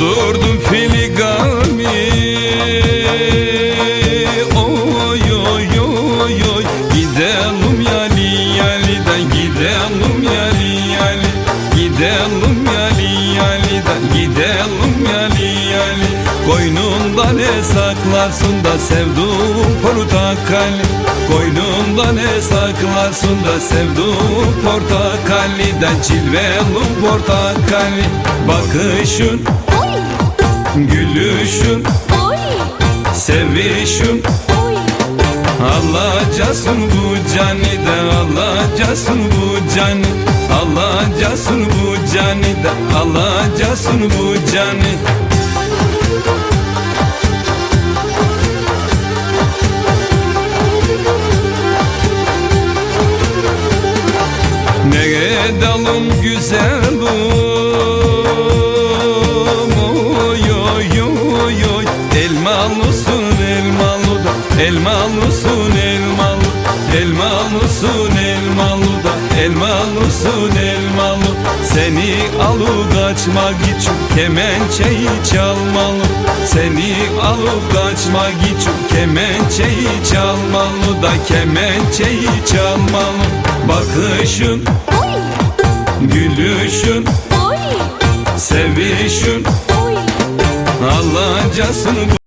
Doldurdum filigami. Oy oy oy oy. Gidelim yali yaliden Gidelim yali yali Gidelim yali yaliden Gidelim yali yali Koynunda ne saklarsın da sevduğum portakal. Koynunda ne saklarsın da sevduğum portakaliden Çilvelum portakali bakışın Oy, gülüşün, oy, sevişin oy. Alacasın bu canide alacasın bu cani. Alacasın bu canide alacasın bu cani. Ne dalım güzelim Oy oy oy oy. Elmalısın elmalı da Elmalısın elmalı Elmalısın elmalı da Elmalısın elmalı Seni alıp kaçmak için Kemençeyi çalmalı Seni alıp kaçmak için Kemençeyi çalmalı da Kemençeyi çalmalı Bakışın Gülüşün, oy, sevişin oy. Alacasın